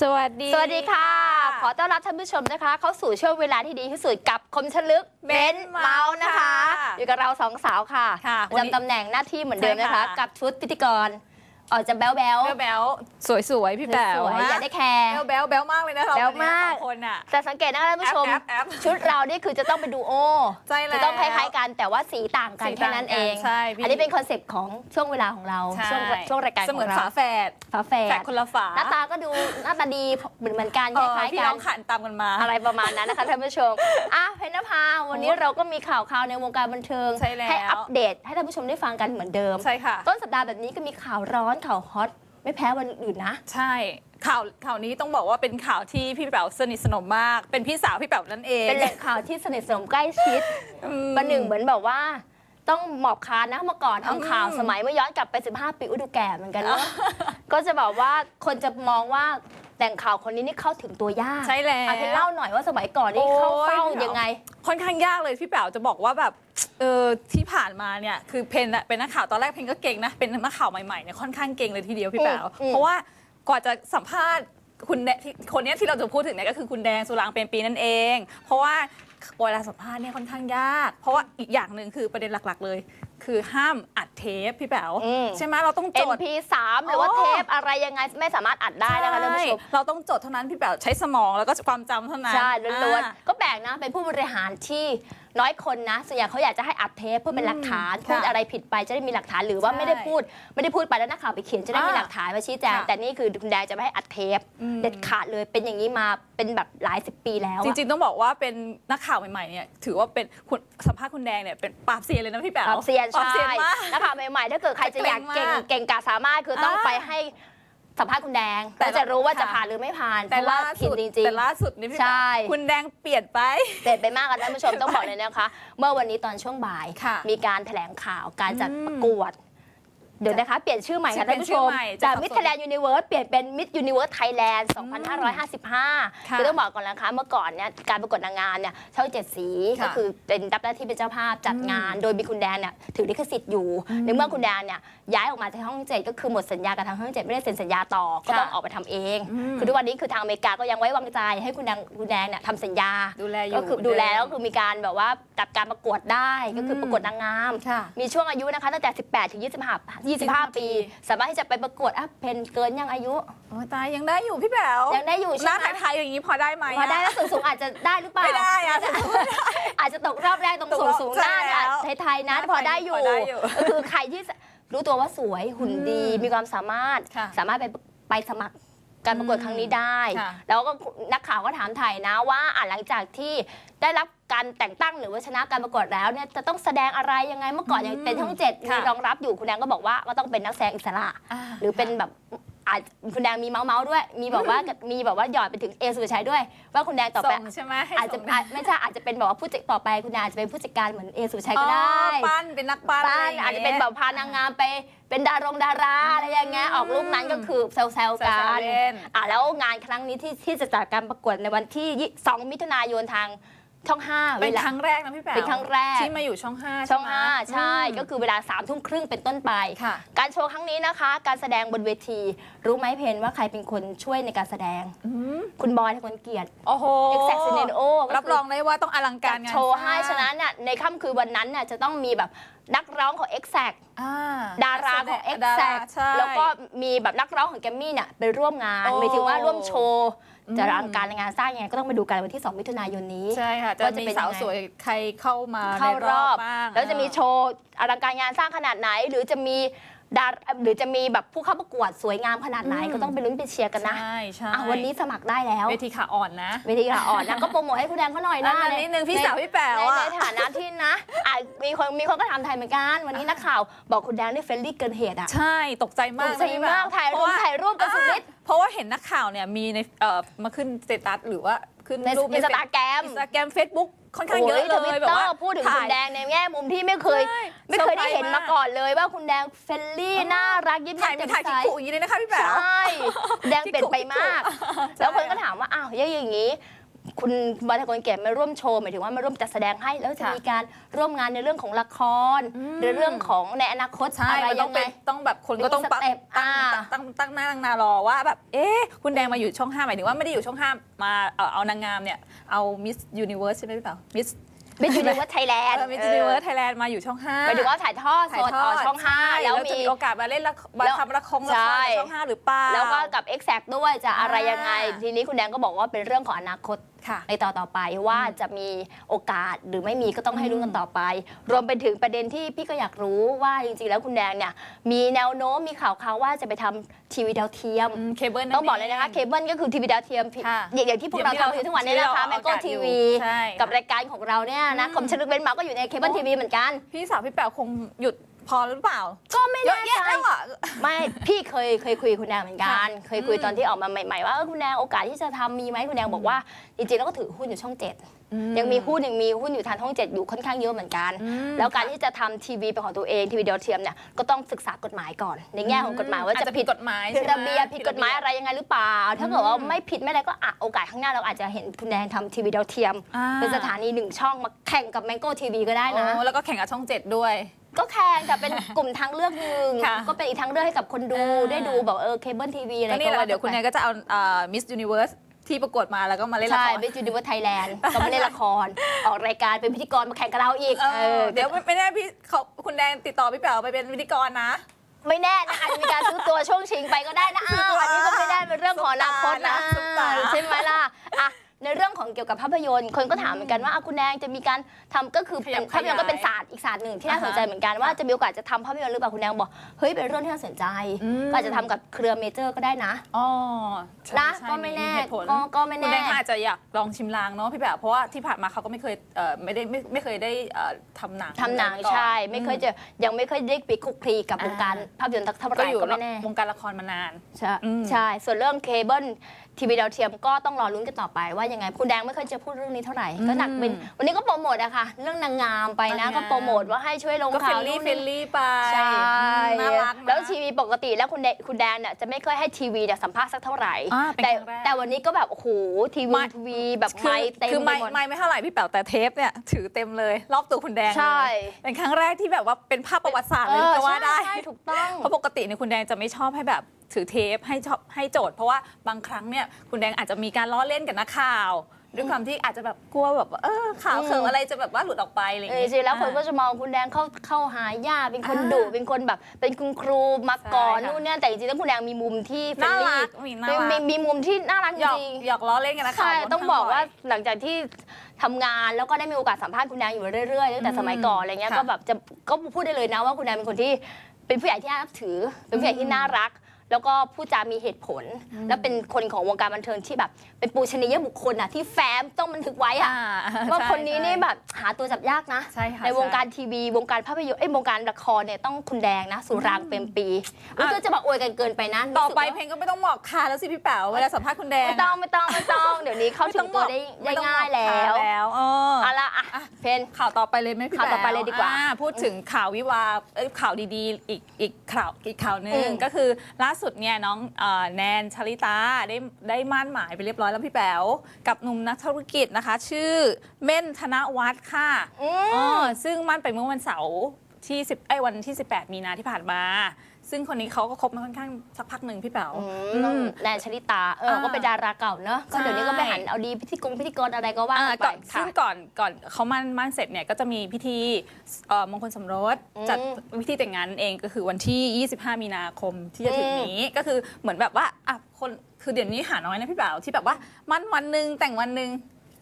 สวัสดี สวัสดีค่ะ ขอต้อนรับท่านผู้ชมนะคะ เข้าสู่ช่วงเวลาที่ดีที่สุดกับคมชลึกเบ้นเมาส์นะคะ อยู่กับเราสองสาวค่ะค่ะประวันนี้ จำตำแหน่งหน้าที่เหมือนเดิมนะคะใช่ค่ะกับชุดพิธีกร ออกจะแบ๊วแบ๊วแบ๊วแบ๊วสวยสวยๆ พี่แป๋วสวยๆนะอยากได้แคร์แบ๊วแบ๊วแบ๊วมากเลยนะเราแบ๊วมากสองคนอะ แต่สังเกตนะคะท่านผู้ชม แอปแอปแอปชุดเรานี่คือจะต้องเป็นดูโอใช่แล้วจะต้องคล้ายๆกันแต่ว่าสีต่างกันสีแค่นั้นเองต่างกันใช่พี่ อันนี้เป็นคอนเซปต์ของช่วงเวลาของเราใช่ช่วงช่วงรายการเสขมืออนงเราฝาแฝดฝาแฝแฝดดคนละฝาหน้าตาก็ดูหน้าตาดีเหมือนเหมือนกันคเออล้ายพี่ๆกัน้อนงขันตามกันมา อะไรประมาณนั้นนะคะท่านผู้ชม อะเพญนภา วันนี้เราก็มีข่าวข่าวในวงการบันเทิงใช่แล้ว ให้อัปเดตให้ท่านผู้ชมได้ฟังกันเหมือนเดิม ใช่ค่ะ ต้นสัปดาห์แบบนี้ก็มีข่าวร้อนข่าวฮอตไม่แพ้วันอื่นนะ ใช่ข่าวข่าวนี้ต้องบอกว่าเป็นข่าวที่พี่แป๋วสนิทสนมมาก เป็นพี่สาวพี่แป๋วนั่นเองเป็นแหล่งข่าวที่สนิทสนมใกล้ชิดอืมประหนึ่งเหมือนแบบว่า ต้องหมอบคานนะเมื่อก่อนทำข่าวอืมสมัยเมื่อย้อนกลับไป 15 ปีอุยดูแก่เหมือนกันเนอะก็จะบอกว่าคนจะมองว่า แหล่งข่าวคนนี้นี่เข้าถึงตัวยากใช่แล้ว อาจจะเล่าหน่อยว่าสมัยก่อนนี่เข้าเฝ้าโอ้ยยังไง ค่อนข้างยากเลยพี่แป๋วจะบอกว่าแบบเออที่ผ่านมาเนี่ยคือเพนอะเป็นนักข่าวตอนแรกเพนก็เก่งนะเป็นนักข่าวใหม่ๆเนี่ยค่อนข้างเก่งเลยทีเดียวพี่แป๋วอืมอืม เพราะว่ากว่าจะสัมภาษณ์คุณแดที่คนเนี้ยที่เราจะพูดถึงเนี่ยก็คือคุณแดงสุรางเป็นปีนั่นเอง เพราะว่าเวลาสัมภาษณ์เนี่ยค่อนข้างยาก เพราะว่าอีกอย่างหนึ่งคือประเด็นหลักๆเลย คือห้ามอัด เทปพี่แป๋วอืม ใช่ไหมเราต้องจด MP3 หรือว่าอ๋อเทปอะไรยังไงไม่สามารถอัดได้นะคะท่านผู้ชมใเราต้องจดเท่านั้นพี่แป๋วใช้สมองแล้วก็ความจำเท่านั้นใช่ล้วนอ่า ๆก็แปลกนะเป็นผู้บริหารที่ น้อยคนนะส่วนใหญ่เขาอยากจะให้อัดเทปเพื่อเป็นหลักฐานอืมพูดค่ะอะไรผิดไปจะได้มีหลักฐานหรือว่าใช่ไม่ได้พูด ไม่ได้พูดไปแล้วนักข่าวไปเขียนจะได้มีอ่าหลักฐานมาชี้แจงค่ะแต่นี่คือคุณแดงจะไม่ให้อัดเทปอืมเด็ดขาดเลยเป็นอย่างนี้มาเป็นแบบหลายสิบปีแล้วอะจริงๆต้องบอกว่าเป็นนักข่าวใหม่ๆเนี่ยถือว่าเป็นคุณสัมภาษณ์คุณแดงเนี่ยเป็นปราบเซียนเลยนะพี่แป๋วปรับเซียนปราบใช่เซียนมากนักข่าวใหม่ๆถ้าเกิดใครจะอยากเก่งเก่งมากเก่งกาจสามารถคือต้องอ่าไปให้ สัมภาษณ์คุณแดงแต่แต่จะรู้ว่าค่ะจะผ่านหรือไม่ผ่านเพแต่ราะว่าล่าผิสุดดจริง แต่ๆล่าสุดนี่พี่ใช่แป๋วคุณแดงเปลี่ยนไปเด็ดไปมากค่ะท่านผู้ชมต้องบอกเลยนะคะ เมื่อวันนี้ตอนช่วงบ่าย ค่ะมีการแถลงข่าวการจัดอืมประกวด เดี๋ยวนะคะ เปลี่ยนชื่อใหม่ค่ะเปลี่ท่ายนนผู้ชื่ชอมใหม่จากจะสับสนมิ s แลนด์ยูนิเวิร์สเปลี่ยนเป็นมิ s ยูนิเวิร์สไทยแลนด์2555ค่ะคือต้องบอกก่อนนะคะเมื่อก่อนเนี่ยการประกวดนางงามเนี่ยช่องเจ็ดสีค่ะก็คือเป็นรับหน้าที่เป็นเจ้าภาพจัดงาน โดยมีคุณแดนเนี่ยถือลิขสิทธิ์อยู่ ในเมื่อคุณแดนเนี่ยย้ายออกมาจากห้องเจ็ดก็คือหมดสัญญากับทางห้องเจ็ดไม่ได้เซ็นสัญญาต่อก็ต้องค่ะออกไปทำเองอืมคือทุกวันนี้คือทางอเมริกาก็ยังไว้วางใจให้คุณแดงคุณแดงเนี่ยทำสัญญาดูแลอยู่ก็คือดูแลแล้วก็คือมีการแบบว่าจัดการประกวดได้ก็คือประกวดนางงามค่ะมีช่วงอายุนะคะตั้งแต่ 18ถึง25 25 ปี สามารถที่จะไปประกวดอะเพนเกินยังอายุ โอ้ยตายยังได้อยู่พี่แป๋วยังได้อยู่หใช่น้าไหมไทยๆอย่างนี้พอได้ไหมพอได้ะแล้วสูงสูงๆอาจจะได้หรือเปล่า ไม่ได้อะ อาจจะตกรอบแรกตรงตกสูรงอบสูงใช่หน้าเนี่ยแล้วไทยๆนะหน้าพอได้อยู่พอได้อยู่ก็คือใครที่รู้ตัวว่าสวยหุ่นดีอืมมีความสามารถ ค่ะสามารถไปไปสมัครการประกวดอืมครั้งนี้ได้ ค่ะแล้วก็นักข่าวก็ถามไถ่นะว่าอะหลังจากที่ได้รับ การแต่งตั้งหรือว่าชนะการประกวดแล้วเนี่ยจะต้องแสดงอะไรยังไงเมื่อก่อนยังเป็นช่องเจ็ดมีค่ะรองรับอยู่คุณแดงก็บอกว่าก็ต้องเป็นนักแสดงอิสระาหรือเป็นแบบอาจคุณแดงมีเมาส์เมาส์ด้วย มีแบบว่ามีแบบว่าหยอดไปถึงเอสุภาชัยด้วย ว่าคุณแดงต่อไปส่งใช่ไหมให้อาจจะส่งอาจไม่ใช่อาจจะเป็นแบบว่าผู้จัดต่อไปคุณแดงอาจจะเป็นผู้จัดการเหมือนเอสุภาชัยอ๋ก็อได้ปั้นเป็นนักปั้นบ้านไรย่งงี้ยอาจจะเป็นแบบพานางงามไปเป็นดารงดาราอะไรอย่างเงี้ยออกรูปนั้นก็คือแซวๆแซกัวนๆเล่นอะแล้วงานครั้งนี้ที่ที่จะจัดการประกวดในวันที่ 2 มิถุนายนทาง ช่อง5เป็นเวลา ครั้งแรกนะพี่แป๋วเป็นครั้งแรก ที่มาอยู่ช่องห้าช่องไหม5ใช่ ก็คือเวลา3ามทุ่มครึ่งเป็นต้นไป ค่ะ การโชว์ครั้งนี้นะคะ การแสดงบนเวที รู้ไหมเพนว่าใครเป็นคนช่วยในการแสดง อืมคุณบอยทะคนเกียรติโอ้โห Exact Scenario รับรองได้ว่าต้องอลังกาจัรดงานโชว์ให้สร้างฉะนั้นน่ะในค่ำคืนวันนั้นน่ะจะต้องมีแบบนักร้องของ Exact อ่าดาราของดารา Exact ใช่ แล้วก็มีแบบนักร้องของแกมมี่เนี่ยไปร่วมงานโอ้ หมายถึงว่าร่วมโชว์อืม จะรังการงานสร้างยังไงก็ต้องไปดูกันวันที่ 2 มิถุนายนนี้ใช่ค่ะจะว่าจะมีเป็นสาวยังไงสวยใครเข้ามาเข้าในรอบบ้างแล้วจะมีโชว์อลังการงานสร้างขนาดไหน หรือจะมี ดาหรือจะมีแบบผู้เข้าประกวดสวยงามขนาดไหนก็ต้องไปลุ้นไปเชียร์กันนะใช่ใช่อะวันนี้สมัครได้แล้วเวทีขาอ่อนนะเวทีขาอ่อนนะก็โปรโมทให้คุณแดงเขาหน่อยนะอันนิดนึงพี่สาวพี่แป๋วในอะในฐานะที่นะอะมีคนมีคนก็ถามไทยเหมือนกัน วันนี้นักข่าวบอกคุณแดงนี่เฟรนลี่เกินเหตุอะใช่ตกใจมากตกใจมากถ่ายรูปถ่ายรูปกันสุดฤทธิ์เพราะว่าเห็นนักข่าวเนี่ยมีในเอ่อมาขึ้นสเตตัสหรือว่า ขึ้นในรูปอินสตาแกรมอินสตาแกรมเฟซบุ๊กค่อนข้างเยอะทเลวิยตแบบเตอว่าร์พูดถึงคุถ่าณแดงในแง่มุมที่ไม่เคยใช่ไม่เคยได้เห็นเซอร์ไพรส์มาก่อนเลยว่าคุณแดงเฟรนลี่น่ารักยิ้มถ่ายแย้มมีแจ่มถ่ายใสคิกคุอย่างนี้เลยนะคะพี่แป๋วใช่แดงเปลี่ยนไปมากคิกคุแล้วคนก็ถามว่าอ้าวยังอย่างนี้ คุณบอยทะกลเกตมาร่วมโชว์หมายถึงว่ามาร่วมจัดแสดงให้แล้วจะค่ะ มีการร่วมงานในเรื่องของละครอืมหรือเรื่องของในอนาคตใช่อะไรมันต้ยัองงเป็ไงนต้องแบบคนก็ต้องมีสเต็ปตั้งอ่าตั้งตั้งหน้าตั้งนารอว่าแบบ เอ๊ะ คุณแดงมาอยู่ช่องห้าหมายถึงว่าไม่ได้อยู่ช่องห้ามาเอ่อเอานางงามเนี่ย เอามิสยูนิเวิร์สใช่ไหมพี่เปล่ามิสเป็นยูนิเวอร์สไทยแลนด์มิสยูนิเวิร์สไทยแลนด์มาอยู่ช่องห้าหมายถึงว่าถ่ายทอดสถ่ายดทอออกดช่องห้าใแล้วจะมี มีโอกาสมาเล่นละครมาแล้วทำละครละใช่ ครในช่องห้าหรือเปล่า แล้วก็กับ Exact ด้วยจะอะไรยังไง อ่า ทีนี้คุณแดงก็บอกว่าเป็นเรื่องของอนาคตค่ะ ในต่อต่อไปว่าจะมีโอกาสหรือไม่มีก็ต้องให้รู้กันต่อไป รวมไปถึงประเด็นที่พี่ก็อยากรู้ว่าจริงๆแล้วคุณแดงเนี่ยมีแนวโน้มมีข่าวข่าวว่าจะไปทำทีวีดาวเทียมเคเบิลต้องบอกเลยนะคะเคเบิลก็คือทีวีดาวเทียมค่ะอย่างอย่างที่พวกเราทำอยู่ทุกวันนี้นะคะแมงโก้ทีวีใช่กับรายการของเราเนี่ยนะอืมคมชลึกเบนมาก็อยู่ในเคเบิลทีวีเหมือนกันพี่สาวพี่แป๋วคงหยุด พอหรือเปล่า ก็ไม่เยแน่อะใจ แยะแล้วอะ ไม่ พี่เคยเคยคุยกับคุณแดงเหมือนกันค่ะเคยคุยอืมตอนที่ออกมาใหม่ ๆ ว่าเออคุณแดงโอกาสที่จะทำมีไหมคุณแดงบอกว่าจริงๆแล้วก็ถือหุ้นอยู่ช่องเจ็ด ยังมีหุ้นยังมีหุ้นอยู่ทางช่องเจ็ดอยู่ค่อนข้างเยอะเหมือนกันอืมแล้วการที่จะทำทีวีเป็นของตัวเองทีวีดาวเทียมเนี่ยก็ต้องศึกษากฎหมายก่อน ในแง่ของกฎหมายว่าอาจจะจะผิผิดดกฎหมายผิดใช่ไหระเบียบผิดกฎหมายอะไรยังไงหรือเปล่า ถ้าเกิดว่าไม่ผิดไม่อะไรก็อะโอกาสข้างหน้าเราอาจจะเห็นคุณแดงทำทีวีดาวเทียมอ่าเป็นสถานีหนึ่งช่องมาแข่งกับแมงโก้ทีวีก็ได้นะโอ้แล้วก็แข่งกับช่องเจ็ดด้วยก็แข่งแต่เป็นกลุ่มทางเลือกหนึ่งค่ะก็เป็นอีกทางเลือกให้กับคนดูอ่าได้ดูแบบเออเคเบิลทีวีอะไรก็นี่แหละว่าเดี๋ยวคุณแนไปนก็จะเอามิสยูนิเวิร์ส ที่ประกวดมาแล้วก็มาเล่นละใช่คร เป็นจูดิวไทยแลนด์ก็มาเล่นละคร ออกรายการเป็นพิธีกรมาแข่งกับเราอีกเอเอออเดี๋ยวไม่ไม่แน่พี่เขาคุณแดงติดต่อพี่แป๋วไปเป็นพิธีกรนะ ไม่แน่นะอาจจะมีการซื้อตัวช่วงชิงไปก็ได้นะอ้าวอันนี้ก็ไม่ได้เป็นเรื่องของอนาคตนะซุปตาใช่ไหมล่ะอะ ในเรื่องของเกี่ยวกับภาพยนตร์ คนก็ถามเหมือนกันว่าอะคุณแดงจะมีการทำก็คือขยัเป็บนภาพยนตร์ขยายก็เป็นศาสตร์อีกศาสตร์หนึ่งที่น่าอ่าฮะสนใจเหมือนกันว่าจะมีโอกาสจะทำภาพยนตร์หรือเปล่าคุณแดงบอกเฮ้ยเป็นเรื่องที่น่าสนใจ อืม ก็อาจจะทำกับเครือเมเจอร์ก็ได้นะอ๋อนะใช่ก็ไม่แน่เหตุผล ก็ก็ไม่แน่คุณแดงอาจจะอยากลองชิมลางเนาะพี่แบบเพราะว่าที่ผ่านมาเขาก็ไม่เคยเอ่อไม่ได้ไม่ไม่เคยได้เอ่อทำหนังทำหนังก่อ ใช่ ไม่เคยจะยังไม่เคยได้ไปคลุกคลีกับอ่า วงการภาพยนตร์เท่าไหก็ร่อยู่ก็ไม่แน่วงการละครมานาน ใช่อืม ใช่ ส่วนเรื่องเคเบิล ทีวีดาวเทียมก็ต้องรอลุ้นกันต่อไปว่ายังไงคุณแดงไม่เคยจะพูดเรื่องนี้เท่าไหร่ก็หนักเป็นวันนี้ก็โปรโมทอะค่ะ เรื่องนางงามไปนะนางงามก็โปรโมทว่าให้ช่วยลงก็เฟข่ารวนลี่นู่นเฟรนี่นลี่ไปใช่อืมน่ารักนะ แล้วทีวีปกติแล้วคุณแดคุณแดนเนี่ยจะไม่ค่อยให้ทีวีเนี่ยสัมภาษณ์สักเท่าไหร่ อ่าเป็นแต่ครั้งแรก แต่วันนี้ก็แบบโอ้โหทีวีไม่ทีวีแบบคือไม่เต็มคือไปไม่หมด ไม่ไม่เท่าไหร่พี่แป๋วแต่เทปเนี่ยถือเต็มเลยรอบตัวคุณแดงเลยใช่ เป็นครั้งแรกที่แบบว่าเป็นภาพประวัติศาสตร์เลยก็ว่าได้ ใช่ถูกต้อง เพราะปกติเนี่ยคุณแดงจะไม่ชอบให้แบบ ถือเทปให้ชอบให้โจทย์เพราะว่าบางครั้งเนี่ยคุณแดงอาจจะมีการล้อเล่นกับนักข่าว ด้วยความที่อาจจะแบบกลัวแบบว่าเออข่าวอืมเขิมอะไรจะแบบว่าหลุดออกไปอะไรอย่างเออเงี้ย จริงๆแล้วคนก็จะมองคุณแดงเข้าเข้าหาญาติเป็นคนดุเป็นคนแบบ เป็นคุณครูมาก่อนใช่ค่ะ นู่นเนี่ยแต่จริงๆแล้วคุณแดงมีมุมที่เฟรน่านลี่รักมีน่ามีรัมีกมีมุมที่น่ารักจหยอกริงหยอกล้อเล่นกันนะใช่ข่าวต้องบอกว่าหลังจากที่ทำงานแล้วก็ได้มีโอกาสสัมภาษณ์คุณแดงอยู่เรื่อยๆตั้งแต่สมัยก่อนอะไรเงี้ยค่ะก็แบบจะก็พูดได้เลยนะว่าคุณแดงเป็นคนที่เป็นผู้ใหญ่ที่น่านับถือ เป็นผู้ใหญ่ที่น่ารัก แล้วก็พูดจามีเหตุผล แล้วเป็นคนของวงการบันเทิงที่แบบ เป็นปูชนียบุคคลอะที่แฟ้มต้องบันทึกไว้อะอ่าว่าใช่คนนี้นี่ใช่แบบหาตัวจับยากนะใช่ค่ะในวงการใช่ทีวีวงการภาพยนตร์เอ้ยวงการละครเนี่ยต้องคุณแดงนะ สุรางค์เป็นปีอะก็จะมาอวยกันเกินไปนะต่อไปรู้สึกว่าเพลงก็ไม่ต้องบอกค่ะแล้วสิพี่แป๋วเวลาสัมภาษณ์คุณแดงไม่ต้องไม่ต้องไม่ต้องเดี๋ยวนี้เข้าถึงตัวได้ได้ง่ายแล้วแล้วเออเอาละอะเพนข่าวต่อไปเลยไหมพี่ข่าวต่อไปเลยดีกว่าแป๋อ่พูดถึงข่าววิวาห์เอ้ยข่าวดีๆ อีกอีกข่าวอีกข่าวหนึ่อืงมก็คือล่าสุดเนี่ยน้องเอ่อแนนชลิตาได้ได้มั่นหมายไปเรียบร้อยแล้วพี่แป๋วกับหนุ่มนักธุรกิจนะคะ ชื่อเม่นธนวัฒน์ค่ะอือ๋มอซึ่งมั่นไปเมื่อวันเสาร์ที่10ไอ้ยวันที่ 18 มีนาที่ผ่านมา ซึ่งคนนี้เขาก็คบมาค่อนข้างสักพักหนึ่งพี่แป๋วน้องอืมแนนชลิตา เออ อ่าก็เป็นดาราเก่าเนอะก็ใช่เดี๋ยวนี้ก็ไปหันเอาดีพิธีกรพิธีกรอะไรก็ว่าอ่ากันไปก่อนซึ่ค่ะ งก่อนก่อนเขามั่นมั่นเสร็จเนี่ยก็จะมีพิธีเอ่อมงคลสมรสอืมจัดพิธีแต่งงานเองก็คือวันที่ 25 มีนาคมที่จะถึงนี้ก็คือเหมือนแบบว่าอะคนคือเดี๋ยวนี้หาน้อยนะพี่บ่าวที่แบบว่ามั่นวันหนึ่งแต่งวันหนึ่ง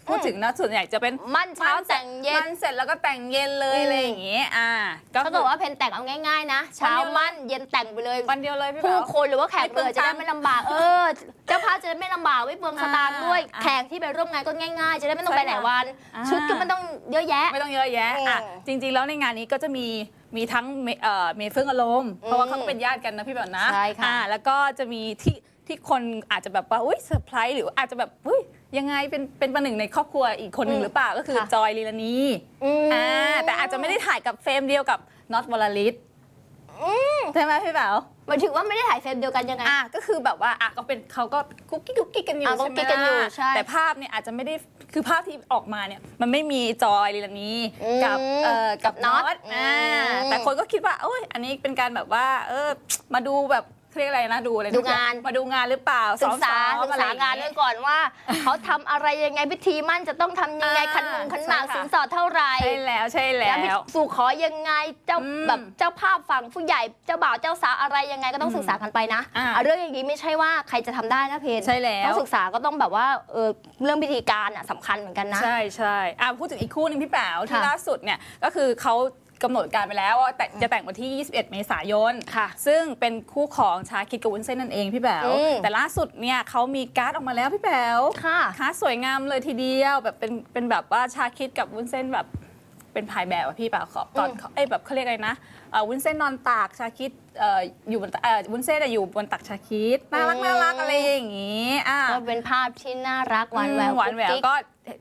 พูดถึงนะส่วนใหญ่จะเป็นมั่นเช้าแต่งเย็น มั่นเสร็จแล้วก็แต่งเย็นเลยอืมอะไรอย่างเงี้ยอ่าก็ถ้าคืเกิอดว่าเพนแต่งเอาง่ายๆนะ เช้ามั่นเย็นแต่งไปเลยวันเดียวเลยพี่ผู้บ่าวคนหรือว่าแขกเรือไม่เปลืจะองตัได้งค์ไม่ลำบาก เออเจ้าภาพจะได้ไม่ลำบากไม่เปลืองสตางค์ด้วยอ่าแขกที่ไปร่วมงานก็ง่ายๆ จะได้ไม่ต้องใช่ไปไหนวันอ่าชุดก็ไม่ต้องเยอะแยะ ไม่ต้องเยอะแยะอะอืมจริง ๆ แล้วในงานนี้ก็จะมีมีทั้งเมเอ่อเมย์เฟื่องอารมณ์เพราะว่าเขาก็เป็นญาติกันนะพี่แบบนะใช่ค่ะอ่าแล้วก็จะมีที่ที่คนอาจจะแบบว่าอุ้ยเซอร์ไพรส์หรืออาจจะแบบอุ้ย ยังไงเป็นเป็นประหนึ่งในครอบครัวอีกคนหนึ่งหรือเปล่าก็คือจอยลีลานีอืมอ่าแต่อาจจะไม่ได้ถ่ายกับเฟรมเดียวกับน็อตวลลิตใช่ไหมพี่แป๋วหมายถึงว่าไม่ได้ถ่ายเฟรมเดียวกันยังไง อะก็คือแบบว่าอะก็เป็นเขาก็กุ๊กกิ๊กกุ๊กกิ๊กกันอยู่อะกุ๊ใช่กไหมกิ๊กกันอยู่ล่ะใช่แต่ภาพเนี่ยอาจจะไม่ได้คือภาพที่ออกมาเนี่ยมันไม่มีจอยลีลานีอืมกับเอ่อกับกับน็น็ออตตอ่าอืมแต่คนก็คิดว่าโอ้ยอันนี้เป็นการแบบว่าเออมาดูแบบ เรียกอะไรนะดูอะไระดูงาน มาดูงานหรือเปล่าศึกษาซ้อศึมกๆอะไรษาอย่งานเด้วยก่อนว่า เขาทำอะไรยังไงพิธีมั่นจะต้องทำยังไงอ่าขันมงขันหมากใช่ค่ะ สินสอดเท่าไหร่ใช่แล้วใช่แล้แล้วพิวสู่ขอยังไงเจ้าอืมแบบเจ้าภาพฝั่งผู้ใหญ่เจ้าบ่าวเจ้าสาวอะไรยังไงก็ต้องอืมศึกษากันไปนะอ่าอะเรื่องอย่างนี้ไม่ใช่ว่าใครจะทำได้นะเพนใช่แล้ว ต้องศึกษาก็ต้องแบบว่าเออเรื่องพิธีการอะสำคัญเหมือนกันนะ ใช่ใช่อะพูดถึงอีกคู่หนึงพี่แป๋วที่ค่ะล่าสุดเนี่ยก็คือเขา กำหนดการไปแล้วว่าแต่จะแต่งวันที่ 21 เมษายน ค่ะ ซึ่งเป็นคู่ของชาคิดกับวุ้นเส้นนั่นเองพี่แป๋ว อืม แต่ล่าสุดเนี่ยเขามีการ์ดออกมาแล้วพี่แป๋ว ค่ะการ์ดสวยงามเลยทีเดียวแบบเป็นเป็นแบบว่าชาคิดกับวุ้นเส้นแบบเป็นถ่ายแบบอะพี่แป๋วขอก่อนอืมเอ้ยแบบเขาเรียกอะไรนะ เอ่อวุ้นเส้นนอนตากชาคิดเอ่ออยู่บนเอ่อวุ้นเส้นอะอยู่บนตักชาคิดน่ารักน่ารักอะไรอย่างงี้อะก็เป็นภาพที่น่ารักหวานแหววหวานแหววกุ๊กกิ๊กก็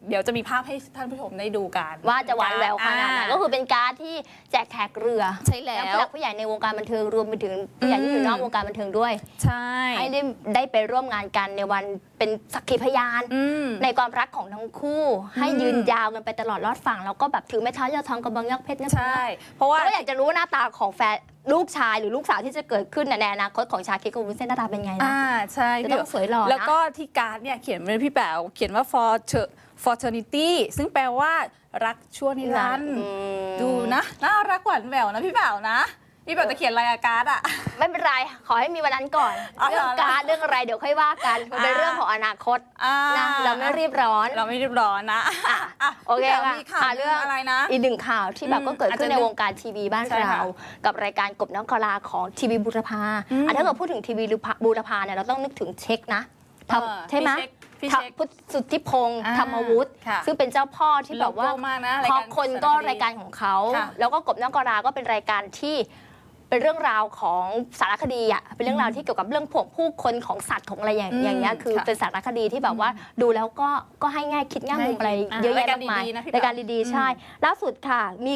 เดี๋ยวจะมีภาพให้ท่านผู้ชมได้ดูกันว่าจะหวานแหววขนาดไหนอ่ ก็คือเป็นการ์ดที่แจกแขกเรือใช่แล้ว ผู้หลักผู้ใหญ่ในวงการบันเทิงรวมไปถึงผู้ใหญ่ที่อยู่นอกวงการบันเทิงด้วย ใช่ให้ได้ได้ไปร่วมงานกันในวันเป็นสักขีพยาน อืม ในความรักของทั้งคู่ ให้ยืนยาวกันไปตลอดรอดฝั่งแล้วก็แบบถือไม้เท้ายอดทองกระบองยักษ์เพชรนะใช่ เพราะว่า ก็อยากจะรู้ว่าหน้าตาของแฟนลูกชายหรือลูกสาวที่จะเกิดขึ้นในอนาคตของชาคิดกับวุ้นเส้นหน้าตาเป็นไงนะอ่าใช่จะต้องสวยหล่อนะ แล้วก็ที่การ์ดเนี่ยเขียนไว้พี่แป๋วเขียนว่า for fraternity ซึ่งแปลว่ารักชั่วนิรันดร์อืม ดูนะ น่ารักหวานแหววนะพี่แป๋วนะ พี่แป๋วจะเขียนอะไรอะการ์ดอะ ไม่เป็นไร ขอให้มีวันนั้นก่อนเอาเรื่องเหรอการดเรื่องอะไรเดี๋ยวค่อยว่ากันมันเป็นอ่า เรื่องของอนาคตอ่านะเราไม่รีบร้อน เราไม่รีบร้อนนะอะโอเคพี่แป๋วค่ะมีข่าวอะเรื่องอะไรนะ อีกหนึ่งข่าวที่แบบอืมก็เกิดขึ้นอาจจะในวงการทีวีบ้านใช่ค่ะเรา กับรายการกบน้องกะลาของทีวีบุรพาอืม อะถ้าเกิดพูดถึงทีวีบุรพาเนี่ยเราต้องนึกถึงเช็คนะทำเออใช่ไหมพี่เช็คพี่เช็คทำพุทธสุทธิพงศ์อ่าธรรมวุฒิค่ะ ซึ่งเป็นเจ้าพ่อที่แบบว่าโลโก้มากนะพอรายการคนก็สารคดีรายการของเขา ค่ะแล้วก็กบน้องกะลาก็เป็นรายการที่ เป็นเรื่องราวของสารคดีอะเป็นเรื่องราวที่เกี่ยวกับเรื่องพวกผู้คนของสัตว์ของอะไรอย่างอืมอย่างเงี้ยคือค่ะเป็นสารคดีที่แบบว่าดูแล้วก็ก็ให้ง่ายคิดง่ายมุมอะไรอ่าเยอะแยะรายการมากมายดีๆนะพี่รายการปะดีอืมๆใช่ ล่าสุดค่ะมี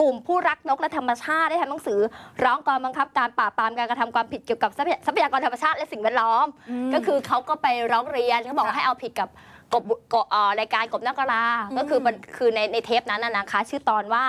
กลุ่มผู้รักนกและธรรมชาติได้ทำหนังสือ ร้องกองบังคับการปราบปรามการกระทำความผิดเกี่ยวกับทรัพยทรัพยากรธรรมชาติและสิ่งแวดล้อมมก็คือเขาก็ไปร้องเรียนเขาบอกว่าค่ะให้เอาผิดกับกบกบเอ่อรายการกบนักกะลาอืมก็คือมันคือในในเทปนั้นน่ะนะคะ ชื่อตอนว่า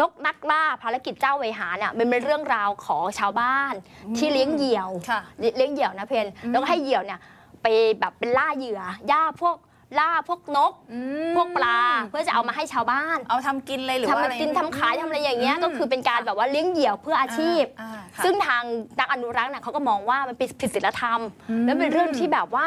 นกนักล่าภารกิจเจ้าเวหาเนี่ยมันเป็นเรื่องราวของชาวบ้านที่เลี้ยงเหยี่ยวค่ะ เลี้ยงเหยี่ยวนะเพนอืมแล้วก็ให้เหยี่ยวเนี่ยไปแบบเป็นล่าเหยื่อย่าพวกล่าพวกนก อืมพวกปลาเพื่อจะเอามาให้ชาวบ้านเอาทำกินเลยหรือว่าทำอะไรมากินทำขายทำอะไรอย่างเงี้ยมก็คือเป็นการแบบว่าเลี้ยงเหยี่ยวเพื่ออาชีพอ่าค่ะ ซึ่งทางนักอนุรักษ์เนี่ยเขาก็มองว่ามันเป็นผิดศีลธรรม อืม แล้วเป็นเรื่องที่แบบว่า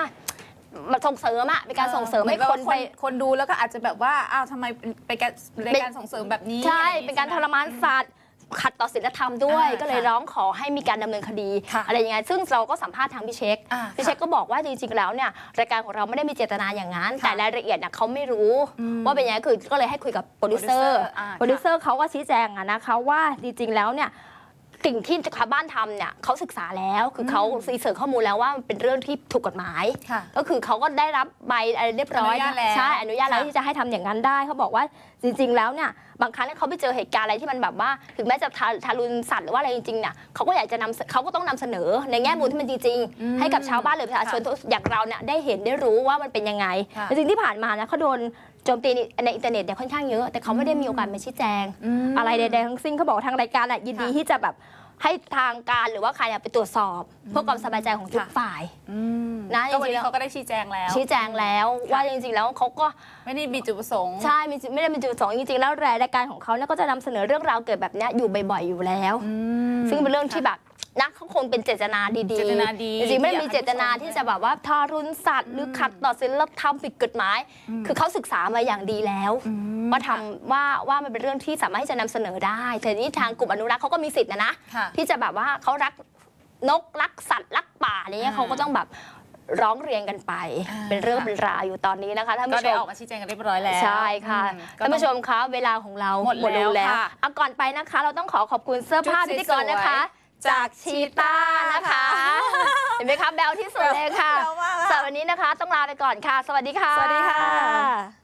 มันส่งเสริมอะเป็นการส่งเสริมให้หอคนไป คนดูแล้วก็อาจจะแบบว่าอ้าวทำไมเป็นเป็นการรายการส่งเสริมแบบนี้ใช่อะไอย่งงี้เป็นการทใช่ไหรมานสัตว์ขัดต่อศีลธรรมด้วยอ่าก็เลยค่ะร้องขอให้มีการดำเนินคดีค่ะอะไรยังไง ซึ่งเราก็สัมภาษณ์ทางพี่เช็คอ่าพี่เช็คก็บอกว่าจริงๆแล้วเนี่ยรายการของเราไม่ได้มีเจตนาอย่างนั้นค่ะแต่รายละเอียดเนี่ยเขาไม่รู้อืมว่าเป็นยังไงคือก็เลยให้คุยกับโปรดิวเซอร์อ่าโปรดิวเซอร์เขาก็ชี้แจงอะนะคะว่าจริงๆแล้วเนี่ย สิ่งที่ชาวบ้านทำเนี่ยเขาศึกษาแล้วคือเขาอืมรีเสิร์ชข้อมูลแล้วว่ามันเป็นเรื่องที่ถูกกฎหมาย ค่ะก็คือเขาก็ได้รับใบอะไรเรียบร้อยอนุญาตแล้วใช่อนุญาตแล้วค่ะ ที่จะให้ทำอย่างนั้นได้เขาบอกว่าจริง ๆ แล้วเนี่ยบางครั้งเนี่ยเขาไปเจอเหตุการณ์อะไรที่มันแบบว่า ถึงแม้จะทาทารุณสัตว์หรือว่าอะไรจริงๆเนี่ยเขาก็อยากจะนำเสเขาก็ต้องนำเสนอในแง่มุมที่มันจริงอืมๆให้กับชาวบ้านหรือประชาชนอย่างเราเนี่ยได้เห็นได้รู้ว่ามันเป็นยังไงค่ะ แต่จริงที่ผ่านมานะเขาโดน โจมตีในอินเทอร์เน็ตเนี่ยค่อนข้างเยอะ แต่เขาไม่ได้มีโอกาสมาชี้แจงมอะไรใดๆทั้งสิ้นเขาบอกทางรายการอะยินดีค่ะที่จะแบบให้ทางการหรือว่าใครอะไปตรวจสอบ เพื่อความสบายใจของทุกค่ะฝ่ายอืมนะก็วันจริงๆแล้วนี้เขาก็ได้ชี้แจงแล้ว ชี้แจงแล้วว่าจริงๆ แล้วเขาก็ ไม่ได้มีจุดประสงค์ ใช่มีจุดไม่ได้เป็นจุดประสองจริงๆ แล้วรายการของเขาเนี่ยก็จะนำเสนอเรื่องราวเกิดแบบเนี้ยอยู่บ่อยๆ อยู่แล้วอืมซึ่งเป็นเรื่องที่แบบ นักเขาคงเป็นเจตนาดีเจตนาดีจริงๆไม่ได้มีอยากให้เจตนาผู้ชมที่จะแบบว่าทารุณสัตว์หรือขัดต่อศีลธรรมผิดกฎหมาย คือเขาศึกษามาอย่างดีแล้วอืมว่าทำว่าว่ามันเป็นเรื่องที่สามารถที่จะนำเสนอได้แต่นี่ทางกลุ่มอนุรักษ์เขาก็มีสิทธิ์นะนะค่ะที่จะแบบว่าเขารักนกรักสัตว์รักป่าอะไรเงี้ยอ่าเขาก็ต้องแบบร้องเรียนกันไปอ่าเป็นเรื่องค่ะเป็นราวอยู่ตอนนี้นะคะท่านก็ผู้ชได้มออกมาชี้แจงกันเรียบร้อยแล้ว ใช่ค่ะอืก็ท่านต้องผู้ชมคะเวลาของเราหมดแล้วแล้วค่ะเอาก่อนไปนะคะ เราต้องขอขอบคุณเสื้อผ้าชุดพิธีกรนะคะสวยๆ จากชีต้านะคะ เห็นไหมคะแบลที่สุดเลยค่ะแบลมากอะ สำหรับวันนี้นะคะ ต้องลาไปก่อนค่ะ สวัสดีค่ะ สวัสดีค่ะ